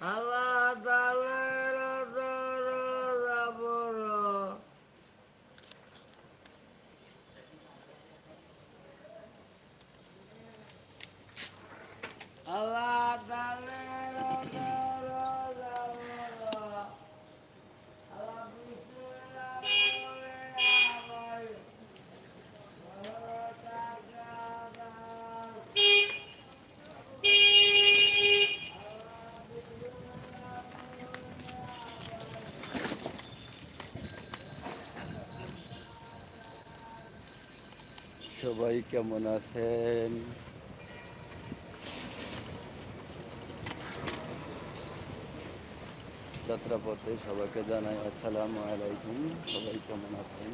আল্লাহ সবাই কেমন আছেন? যাত্রাপথে সবাইকে জানাই আসসালামু আলাইকুম। সবাই কেমন আছেন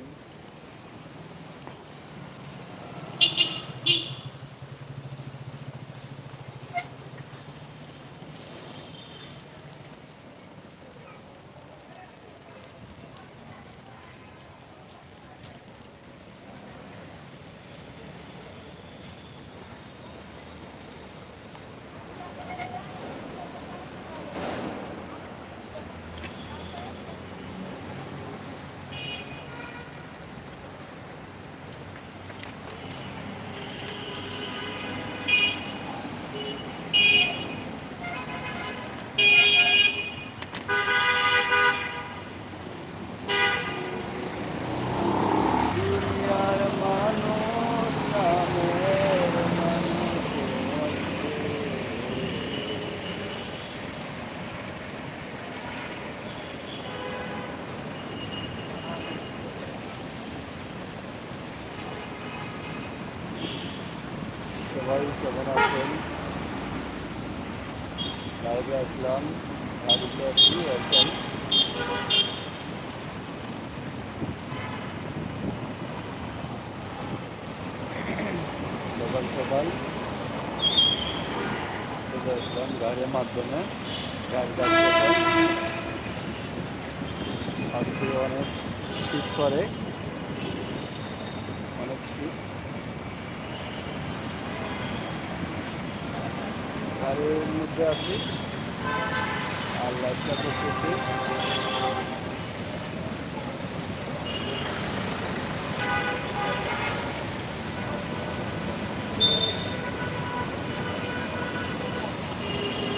দুনিয়ার মানুষ নামের মানুষ সবাই কেমন আছেন আসলাম। বাড়িতে আছি এখন। সকাল সকাল চলে আসলাম গাড়ির মাধ্যমে। গাড়ি আজকে অনেক শীত করে অনেক শীত। গাড়ির মধ্যে আছি। আর লাইটটা করতেছি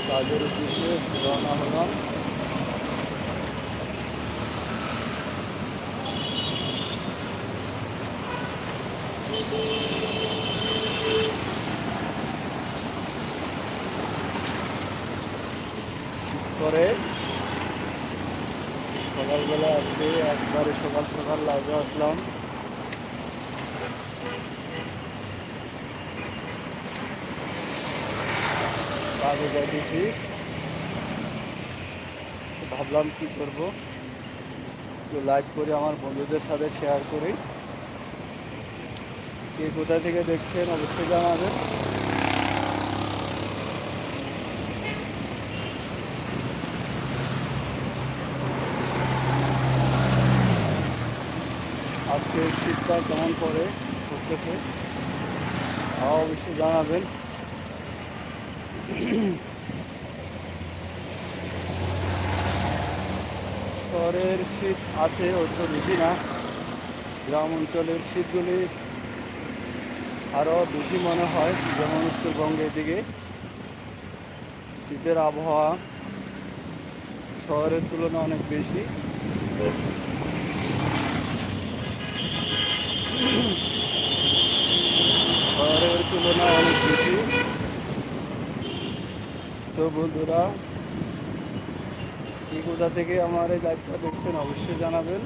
কাজের উদ্দেশ্যে রওনা হলাম করে সকালবেলা আজকে একবারে আসলাম। ভাবলাম কি করব? একটু লাইভ করে আমার বন্ধুদের সাথে শেয়ার করি। কে কোথা থেকে দেখছেন অবশ্যই জানাবেন। আজকে শীতটা কেমন পড়ে তাও অবশ্যই জানাবেন। শহরের শীত আছে, অত বেশি না। গ্রাম অঞ্চলের শীতগুলি আরও বেশি মনে হয়, যেমন উত্তরবঙ্গের দিকে শীতের আবহাওয়া শহরের তুলনায় অনেক বেশি শহরের তুলনায় অনেক বেশি। তো বন্ধুরা এই কোথা থেকে আমার এই লাইভটা দেখছেন অবশ্যই জানাবেন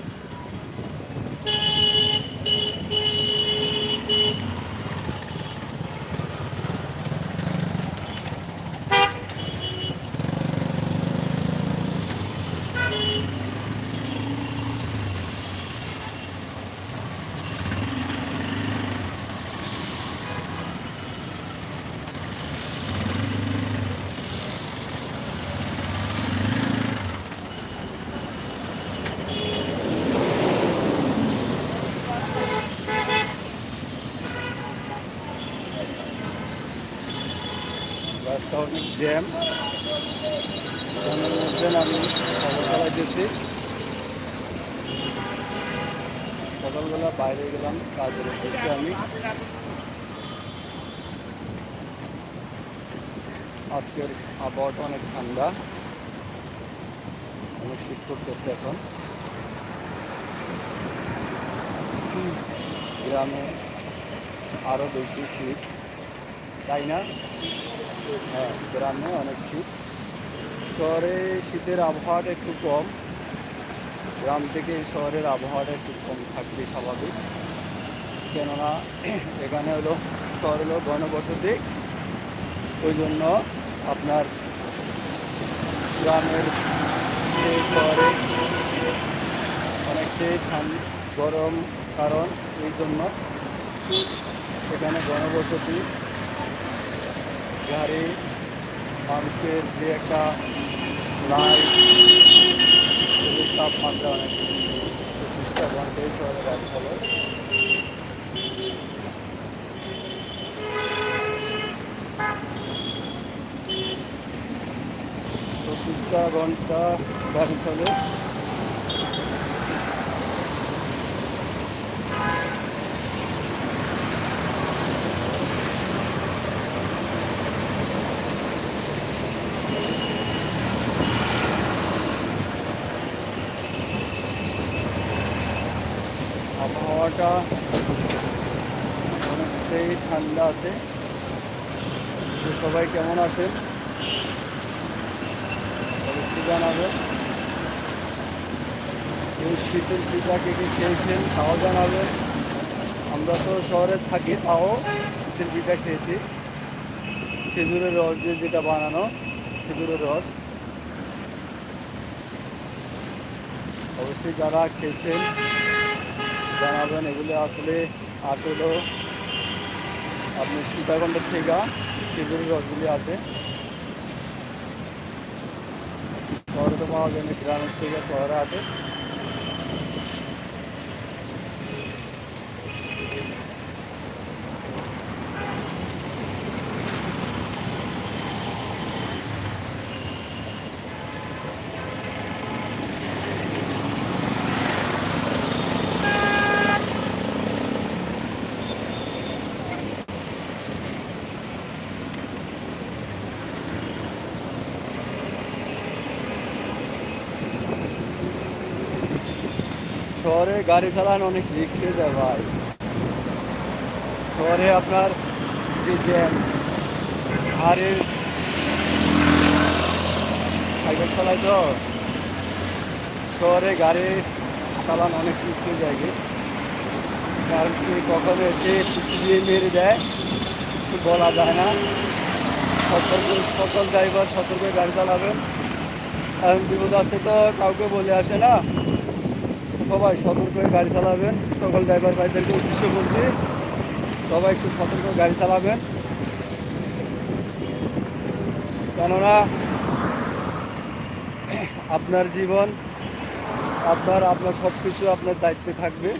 রাস্তা অনেক জ্যাম। ফ্যানের মধ্যে আমি খবর চালাইতেছি সকালবেলা বাইরে গেলাম কাজের উদ্দেশ্যে আমি। আজকের আবহাওয়াটা অনেক ঠান্ডা। অনেক শীত করতেছে এখন। গ্রামে আরও বেশি শীত, তাই না? হ্যাঁ গ্রামে অনেক শীত। শহরে শীতের আবহাওয়াটা একটু কম। গ্রাম থেকে শহরের আবহাওয়াটা একটু কম থাকবে স্বাভাবিক। কেননা, এখানে হলো, শহর হলো ঘনবসতি। ওই জন্য আপনার গ্রামের শহরে অনেকটাই ঠান্ডা, গরম কারণ এই জন্য। এখানে ঘনবসতি গাড়ি, মানুষের যে একটা লাইফ তাপমাত্রা অনেক চব্বিশটা ঘন্টায় শহরে চলে চব্বিশটা ঘণ্টা গাড়ি চলে আবহাওয়াটা অনেকটাই ঠান্ডা আছে। তো সবাই কেমন আছেন? অবশ্যই জানাবেন। কেউ শীতের পিঠা কে কে খেয়েছেন তাও জানাবেন। আমরা তো শহরে থাকি, তাও শীতের পিঠা খেয়েছি। খেজুরের রস দিয়ে যেটা বানানো, খেজুরের রস। অবশ্যই যারা খেয়েছেন, জানাবেন। এগুলো আসলে আসলে আপনি সীতাকুণ্ডের থেকে খেজুরের রসগুলি আছে শহরে তো পাওয়া যায় না গ্রামের থেকে শহরে আছে শহরে গাড়ি চালানো অনেক রিক্স হয়ে যায় ভাই। শহরে আপনার যে জ্যাম হারের সাইকেল চালাই তো। শহরে গাড়ি চালানো অনেক রিক্স হয়ে যায় কারণ কি, কখনো এসে পিছিয়ে দিয়ে মেরে দেয় বলা যায় না। সতর্ক সকল ড্রাইভার সতর্ক গাড়ি চালাবেন কারণ বিপদ আসতে তো কাউকে বলে আসে না। সবাই সতর্ক হয়ে গাড়ি চালাবেন। সকল ড্রাইভার ভাইদেরকে উদ্দেশ্য করছি, সবাই একটু সতর্ক গাড়ি চালাবেন। কেননা, আপনার জীবন, আপনার আপনার সব কিছু আপনার দায়িত্বে থাকবে।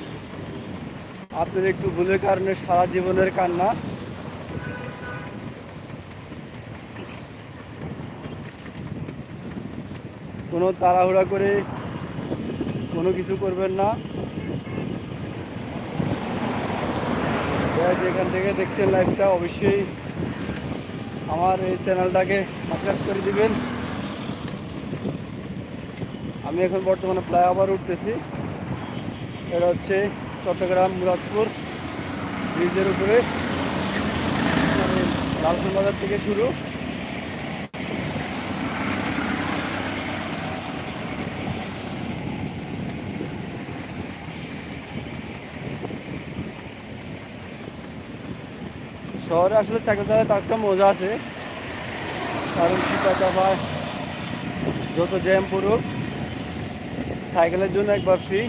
আপনার একটু ভুলের কারণে সারা জীবনের কান্না। কোনো তাড়াহুড়া করে কোনো কিছু করবেন না। যেখান থেকে দেখছেন লাইভটা অবশ্যই আমার এই চ্যানেলটাকে সাবস্ক্রাইব করে দিবেন। আমি এখন বর্তমানে ফ্লাইওভার উঠতেছি। এটা হচ্ছে চট্টগ্রাম মুরাদপুর ব্রিজের উপরে। লালপুর বাজার থেকে শুরু। শহরে আসলে চাকরি চালায় তার একটা মজা আছে। কারণ শীতা চাপায় যত জ্যাম পড়ুক সাইকেলের জন্য একবার ফ্রি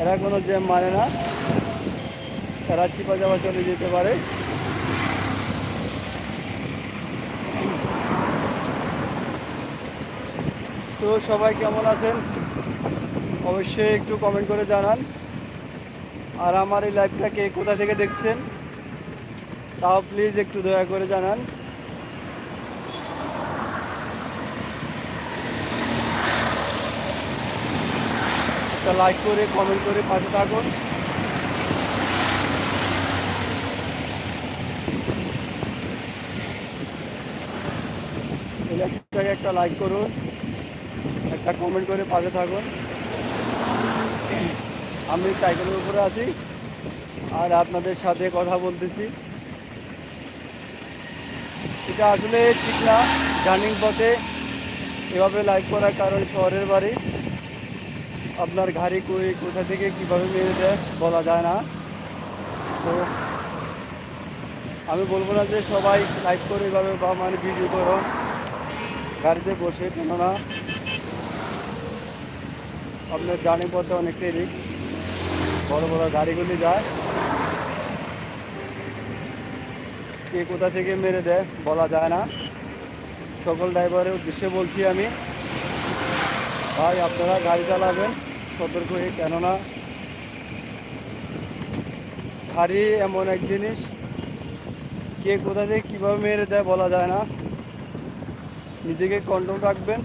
এরা কোনো জ্যাম মানে না। এরা চিপা চাপা চলে যেতে পারে। তো সবাই কেমন আছেন? অবশ্যই একটু কমেন্ট করে জানান। আর আমার এই লাইভটাকে কোথা থেকে দেখছেন? তাও প্লিজ একটু দয়া করে জানান। একটা লাইক করে কমেন্ট করে পাশে থাকুন। একটা লাইক করুন, একটা কমেন্ট করে পাশে থাকুন। আমি সাইকেলের উপরে আছি, আর আপনাদের সাথে কথা বলতেছি। এটা আসলে ঠিক না। রানিং পথে এভাবে লাইক করার কারণ শহরের বাড়ি। আপনার গাড়ি কই, কোথা থেকে কীভাবে মেরে দেয় বলা যায় না। তো আমি বলব না যে সবাই লাইক করে এভাবে বা মানে ভিডিও করো। গাড়িতে বসে কেননা আপনার জার্নি পথে অনেকটাই রিস্ক বড় বড় গাড়িগুলি যায়। কে কোথা থেকে মেরে দেয় বলা যায় না। সকল ড্রাইভারের উদ্দেশ্যে বলছি আমি। ভাই, আপনারা গাড়ি চালাবেন, সতর্ক হয়ে, কেননা গাড়ি এমন এক জিনিস, কে কোথা থেকে কীভাবে মেরে দেয় বলা যায় না। নিজেকে কন্ট্রোল রাখবেন।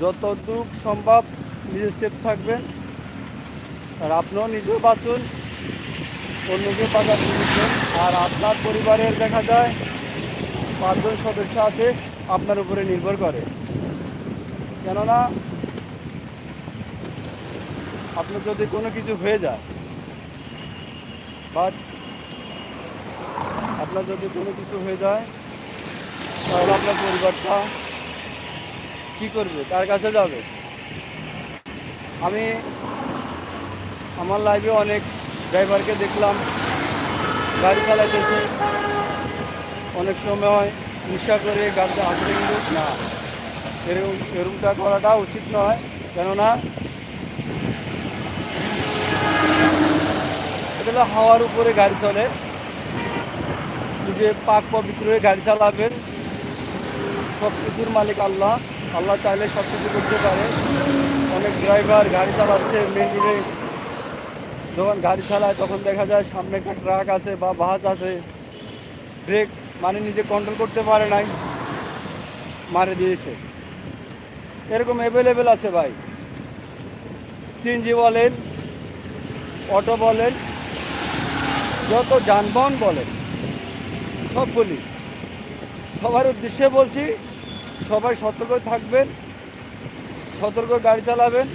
যত যতটুক সম্ভব নিজে সেফ থাকবেন। আর আপনিও নিজেও বাঁচুন। অন্যকে দিচ্ছেন আর আপনার পরিবারের দেখা যায়, পাঁচজন সদস্য আছে, আপনার উপরে নির্ভর করে। কেননা, আপনার যদি কোনো কিছু হয়ে যায় বাট আপনার যদি কোনো কিছু হয়ে যায়, তাহলে আপনার পরিবারটা কি করবে? তার কাছে যাবে? আমি, আমার লাইফে অনেক ড্রাইভারকে দেখলাম। গাড়ি চালাইতেছে। অনেক সময় নেশা করে গাড়িতে আসলে কিন্তু না, এরকম এরকমটা করাটা উচিত নয়। কেননা, এটা হাওয়ার উপরে গাড়ি চলে। নিজে পাক পবিত্র হয়ে গাড়ি চালাবেন। সব কিছুর মালিক আল্লাহ। আল্লাহ চাইলে সব কিছু করতে পারে। অনেক ড্রাইভার গাড়ি চালাচ্ছে মেন যখন গাড়ি চালায়, তখন দেখা যায় সামনে একটা ট্রাক আছে বা বাস আছে। ব্রেক মানে নিজে কন্ট্রোল করতে পারে নাই, মারে দিয়েছে। এরকম অ্যাভেলেবেল আছে ভাই। সিএনজি বলেন অটো বলেন, যত যানবাহন বলেন, সবগুলি। সবার উদ্দেশ্যে বলছি, সবাই সতর্ক থাকবেন, সতর্ক গাড়ি চালাবেন।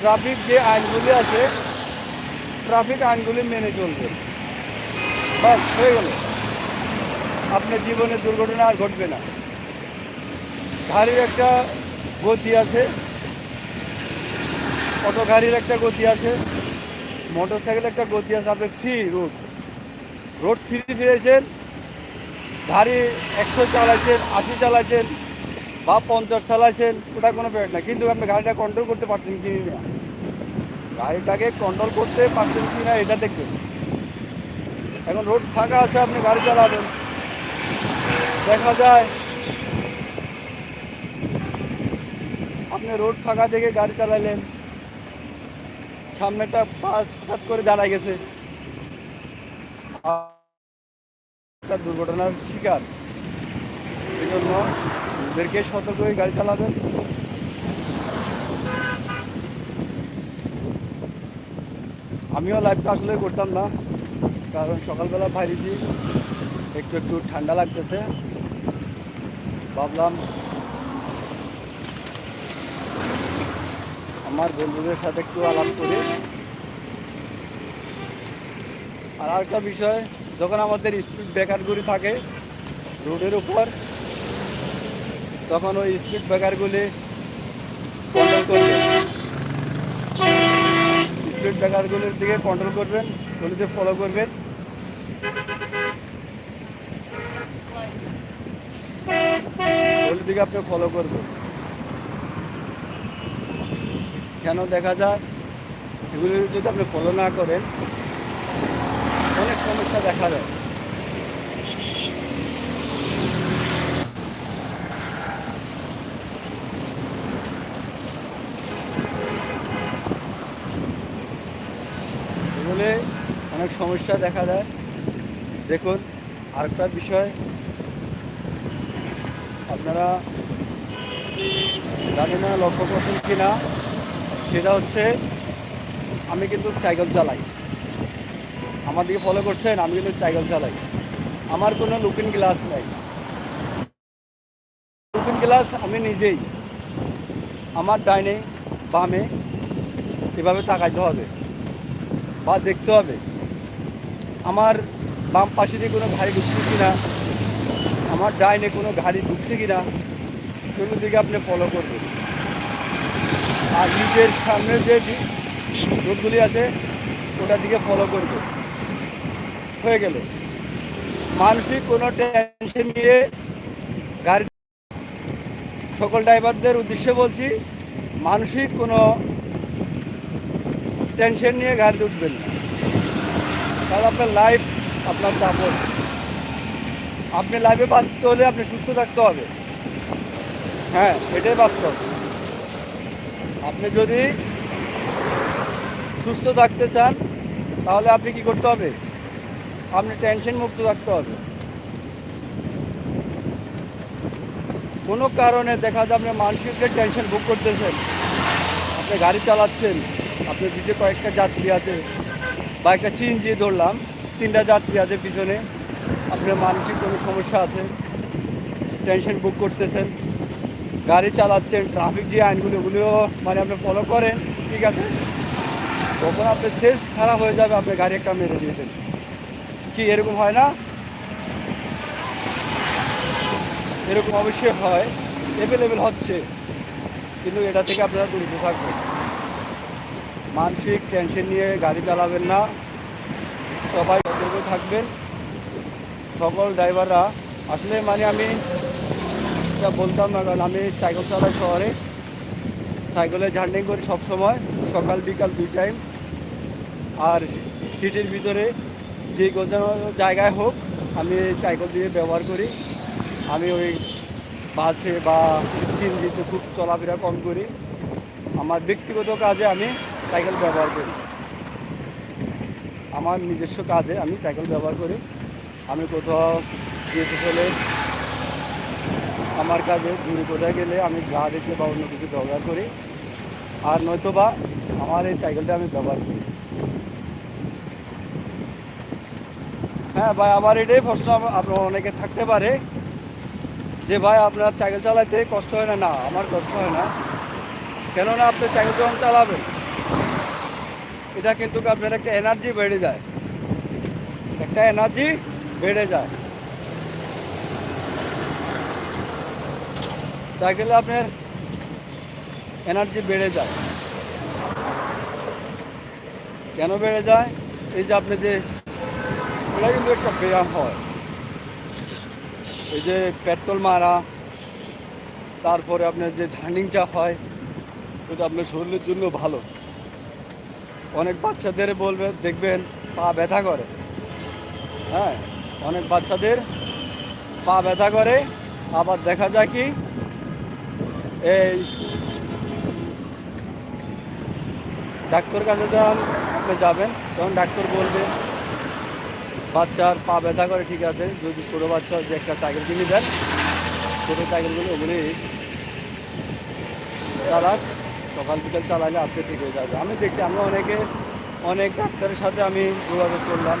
ট্রাফিক যে আইনগুলি আছে, ট্রাফিক আইনগুলি মেনে চলবেন বাস, হয়ে গেল। আপনার জীবনে দুর্ঘটনা আর ঘটবে না। গাড়ির একটা গতি আছে, অটো গাড়ির একটা গতি আছে মোটর সাইকেল একটা গতি আছে, আপনি ফ্রি রোড রোড ফ্রি ফিরেছেন, গাড়ি একশো চালাচ্ছেন আশি চালাচ্ছেন বা পঞ্চাশ চালাইছেন, ওটা কোনো ব্যাপার না। কিন্তু আপনি গাড়িটা কন্ট্রোল করতে পারছেন কি না? গাড়িটাকে কন্ট্রোল করতে পারছেন কি না, এটা দেখবেন এখন রোড ফাঁকা আছে, আপনি গাড়ি চালাবেন। দেখা যায়, আপনি রোড ফাঁকা দেখে গাড়ি চালালেন সামনেটা পাস হঠাৎ করে দাঁড়ায় গেছে। দুর্ঘটনার শিকার। এই জন্য নিজেদেরকে সতর্ক হয়ে গাড়ি চালাবেন। আমিও লাইফটা আসলে করতাম না, কারণ সকালবেলা বাইরেছি একটু একটু ঠান্ডা লাগতেছে। ভাবলাম, আমার বন্ধুদের সাথে একটু আলাপ করি। আর আরেকটা বিষয়, যখন আমাদের স্পিড ব্রেকারগুলি থাকে, রোডের উপর তখন ওই স্পিড ব্রেকারগুলি কন্ট্রোল করবেন স্পিড ব্রেকারগুলির দিকে কন্ট্রোল করবেন ওগুলিতে ফলো করবেন। ওগুলির দিকে আপনি ফলো করবেন। কেন দেখা যায়, এগুলি যদি আপনি ফলো না করেন, অনেক সমস্যা দেখা যায় এগুলি অনেক সমস্যা দেখা যায় দেখুন, আরেকটা বিষয়। আপনারা জানি না, লক্ষ্য করছেন কি না সেটা হচ্ছে, আমি কিন্তু সাইকেল চালাই। আমার দিকে ফলো করছেন, আমি কিন্তু সাইকেল চালাই। আমার কোনো লুকিং গ্লাস নাই। লুকিং গ্লাস আমি নিজেই। আমার ডাইনে, বামে, এভাবে তাকাইতে হবে। বা দেখতে হবে। আমার বাম পাশে দিয়ে কোনো গাড়ি ঢুকছে কি না আমার ডাইনে কোনো গাড়ি ঢুকছে কি না সেগুলো দিকে আপনি ফলো করবেন। আর নিজের সামনে যে রোডগুলি আছে, ওটার দিকে ফলো করবে হয়ে গেল। মানসিক কোনো টেনশন নিয়ে গাড়ি সকল ড্রাইভারদের উদ্দেশ্যে বলছি, মানসিক কোনো টেনশন নিয়ে গাড়িতে উঠবেন না। তাহলে আপনার লাইফ আপনার চাপন আপনি লাইফে বাঁচতে হলে আপনি সুস্থ থাকতে হবে। হ্যাঁ এটাই বাস্তব। আপনি যদি সুস্থ থাকতে চান, তাহলে আপনি কি করতে হবে? আপনি টেনশন মুক্ত থাকতে হবে। কোনো কারণে দেখা যায় আপনি মানসিক যে টেনশন বুক করতেছেন, আপনি গাড়ি চালাচ্ছেন আপনার পিছিয়ে কয়েকটা যাত্রী আছে বা একটা চিনজি ধরলাম। তিনটা যাত্রী আছে পিছনে। আপনার মানসিক কোনো সমস্যা আছে? টেনশন বুক করতেছেন। গাড়ি চালাচ্ছেন ট্রাফিক যে আইনগুলো ওগুলিও মানে আপনি ফলো করেন, ঠিক আছে? তখন আপনার চেঞ্জ খারাপ হয়ে যাবে, আপনি গাড়ি একটা মেরে দিয়েছেন। কি, এরকম হয় না? এরকম অবশ্যই হয়। অ্যাভেলেবেল হচ্ছে। কিন্তু এটা থেকে আপনারা দূরত থাকবেন। মানসিক টেনশন নিয়ে গাড়ি চালাবেন না। সবাই সতর্ক থাকবেন। সকল ড্রাইভাররা আসলে মানে আমি এটা বলতাম না, কারণ আমি সাইকেল চালাই শহরে। সাইকেলে জার্নি করি সব সময় সকাল, বিকাল দুই টাইম আর সিটির ভিতরে যে কোনো জায়গায় হোক, আমি সাইকেল দিয়ে ব্যবহার করি। আমি ওই বাসে বা চিনজিতে খুব চলাফেরা কম করি। আমার ব্যক্তিগত কাজে আমি সাইকেল ব্যবহার করি। আমার নিজস্ব কাজে আমি সাইকেল ব্যবহার করি। আমি কোথাও যেতে হলে আমার কাজে দূরে কোথায় গেলে আমি গাড়িতে বা অন্য কিছু ব্যবহার করি। আর নয়তো বা আমার এই সাইকেলটা আমি ব্যবহার করি। হ্যাঁ ভাই আবার এটাই প্রশ্ন আপনার অনেকে থাকতে পারে যে ভাই, আপনার সাইকেল চালাতে কষ্ট হয় না? না, আমার কষ্ট হয় না। কেননা আপনি সাইকেল যখন চালাবেন এটা কিন্তু আপনার একটা এনার্জি বেড়ে যায়। একটা এনার্জি বেড়ে যায়। সাইকেলে আপনার এনার্জি বেড়ে যায়। কেন বেড়ে যায়? এই যে আপনি যে, এটা কিন্তু একটা ব্যায়াম হয়। এই যে পেট্রোল মারা, তারপরে আপনার যে ঝার্নিংটা হয় সেটা আপনার শরীরের জন্য ভালো। অনেক বাচ্চাদের বলবে, দেখবেন পা ব্যথা করে। হ্যাঁ অনেক বাচ্চাদের পা ব্যথা করে। আবার দেখা যায় কি, এই ডাক্তার কাছে যখন আপনি যাবেন, তখন ডাক্তার বলবে, বাচ্চার পা ব্যথা করে, ঠিক আছে, যদি ছোটো বাচ্চা যে একটা সাইকেল কিনে দেন, ছোটো সাইকেলগুলো ওগুলি চালাক সকাল বিকাল চালালে আজকে ঠিক হয়ে যাবে। আমি দেখছি আমরা অনেকে, অনেক ডাক্তারের সাথে আমি যোগাযোগ করলাম।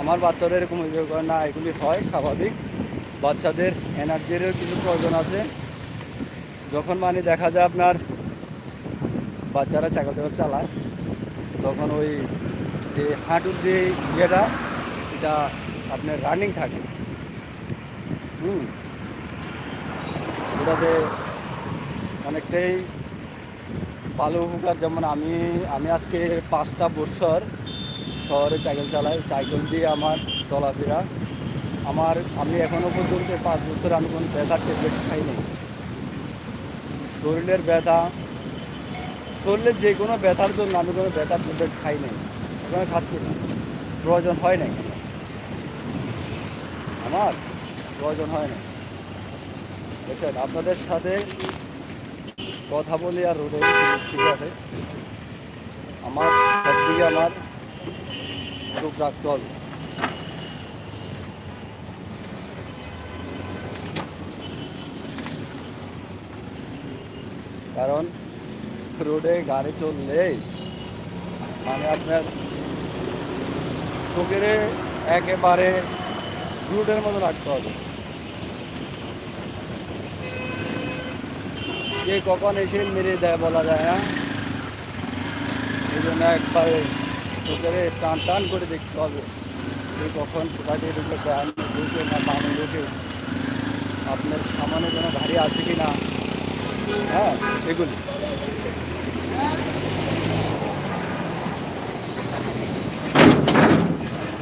আমার বাচ্চারা এরকম অভিযোগ করে না, এগুলি হয় স্বাভাবিক। বাচ্চাদের এনার্জিরও কিছু প্রয়োজন আছে। যখন মানে দেখা যায় আপনার বাচ্চারা চাকল টাকল চালায়, তখন ওই যে হাঁটুর যে ইয়েটা, এটা আপনার রানিং থাকে। হুম। ওটাতে অনেকটাই ভালো উপকার যেমন আমি আমি আজকে পাঁচটা বছর শহরে সাইকেল চালাই সাইকেল দিয়ে আমার চলাফেরা। আমার, আমি এখনও পর্যন্ত পাঁচ বছর আমি কোনো ব্যথার ট্যাবলেট খাই নাই। শরীরের ব্যথা, শরীরের যে কোনো ব্যথার জন্য আমি কোনো ব্যথার ট্যাবলেট খাই নাই। এখন খাচ্ছি না। প্রয়োজন হয় নাই। আমার প্রয়োজন হয় না আপনাদের সাথে কথা বলি আর রোদে ঠিক আছে? আমার সব দিকে আমার চোখ রাখতে হবে। কারণ রোডে গাড়ি চললে মানে আপনার চোখের একেবারে রুটের মতো রাখতে হবে। কে কখন এসে মেরে দেয় বলা যায় না এই জন্য একবারে চোখের টান টান করে দেখতে হবে কে কখন কোথা দিয়ে ঢুকে প্রাণ ঢুকে না পানি ঢুকে আপনার সামান্য কোনো গাড়ি আছে কি না হ্যাঁ এগুলি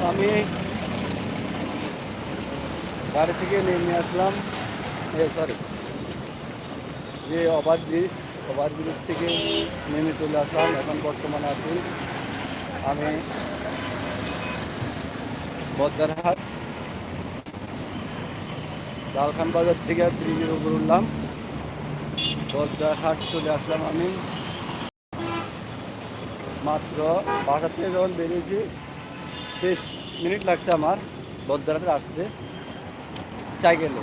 আমি গাড়ি থেকে নেমে আসলাম সরি যে ওভার ব্রিজ ওভার ব্রিজ থেকে নেমে চলে আসলাম, এখন বর্তমানে আছি আমি বদ্দারহাট লালখান বাজার থেকে ব্রিজের উপর উঠলাম। বদ্দারহাট চলে আসলাম আমি। মাত্র বাসা থেকে যখন বেরিয়েছি, বেশ মিনিট লাগছে আমার বদ্দারহাটে আসতে। সাইকেলে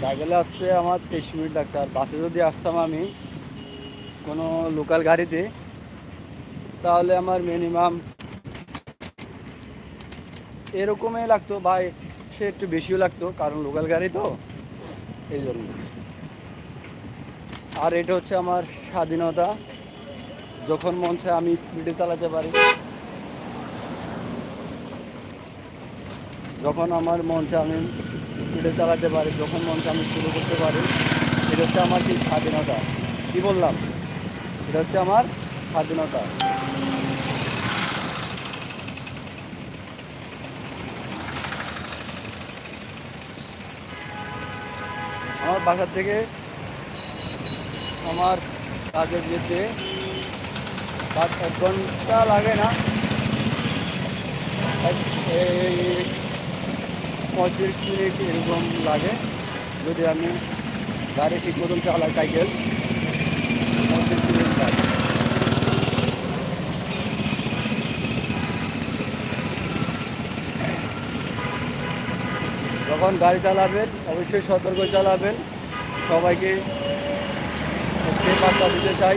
সাইকেলে আসতে আমার তেইশ মিনিট লাগছে। আর বাসে যদি আসতাম আমি কোনো লোকাল গাড়িতে, তাহলে আমার মিনিমাম এরকমই লাগতো। বা সে একটু বেশিও লাগতো, কারণ লোকাল গাড়ি তো, এই জন্য। আর এটা হচ্ছে আমার স্বাধীনতা, যখন মন চায় আমি স্পিডে চালাতে পারি। যখন আমার মন চায় আমি স্পিডে চালাতে পারি, যখন মন চায় আমি শুরু করতে পারি, এটা হচ্ছে আমার কি স্বাধীনতা। কি বললাম? এটা হচ্ছে আমার স্বাধীনতা। আমার বাসা থেকে আমার কাজে যেতে পাঁচ এক ঘণ্টা লাগে না। পঁয়ত্রিশ মিনিট এরকম লাগে। যদি আমি গাড়ি ঠিক মতন চালাই, সাইকেল যখন গাড়ি চালাবেন, অবশ্যই সতর্ক চালাবেন। সবাইকে দিতে চাই।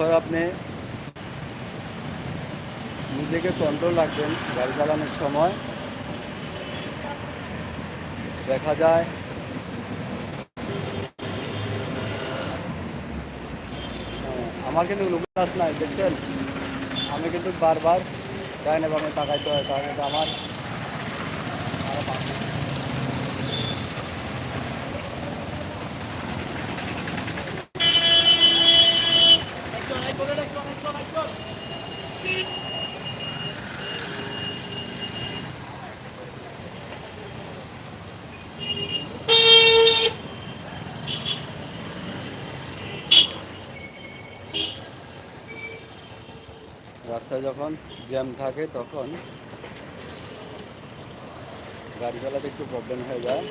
যখন আপনি নিজেকে কন্ট্রোল রাখবেন গাড়ি চালানোর সময়। দেখা যায় হ্যাঁ, আমার কিন্তু লুকাস নাই দেখছেন? আমি কিন্তু বারবার ডাইনে বামে তাকাইতে হয় আমার আমার পা- রাস্তায় যখন জ্যাম থাকে তখন গাড়ি চালাতে একটু প্রবলেম হয়ে যায়।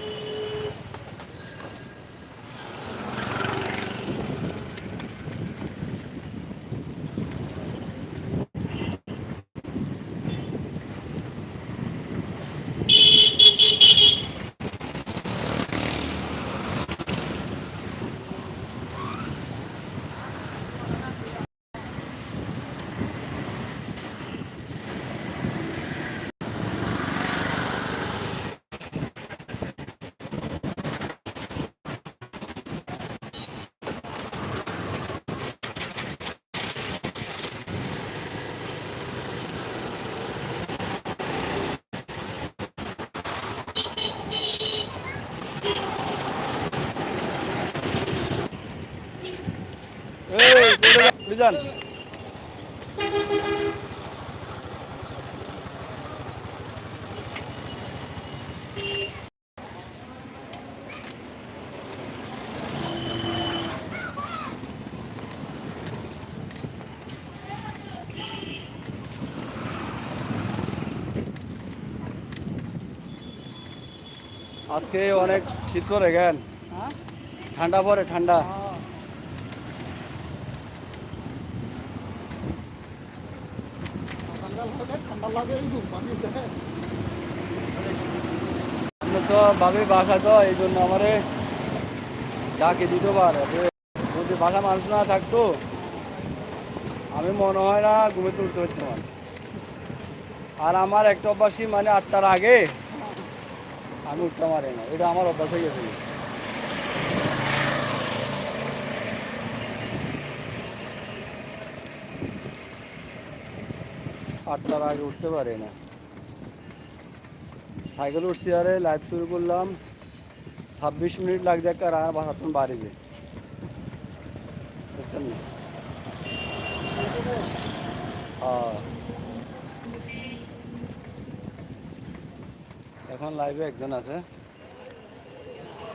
যান আজকে অনেক শীত করে গেন। হ্যাঁ? ঠান্ডা পরে ঠান্ডা। ঠান্ডা লাগে ঠান্ডা লাগে এই তো ভাবি বাসা তো, এই জন্য আমারে ডাকে পারে যদি বাসা মানুষ না থাকতো, আমি মনে হয় না ঘুমে তুলতে না। আর আমার একটা অভ্যাসই মানে আটটার আগে আমি উঠতে পারি না। এটা আমার অভ্যাস হয়ে গেছে। আটটার আগে উঠতে পারি না। সাইকেল উঠছি আরে লাইভ শুরু করলাম। ছাব্বিশ মিনিট লাগছে একটা রাঙা বাসাতন বাড়িতে বুঝছেন। এখন লাইভে একজন আছে।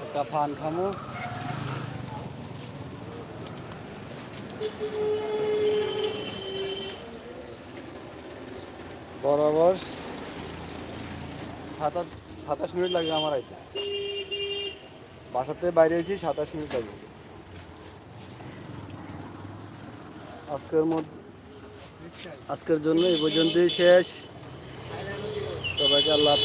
একটা ফান খামো। বরাবর সাতাশ সাতাশ মিনিট লাগবে আমার আইতে। বাসাতে বাইরে এসেছি সাতাশ মিনিট লাগবে। আজকের মধ্যে আজকের জন্য এই পর্যন্তই শেষ। সবাইকে আল্লাহ।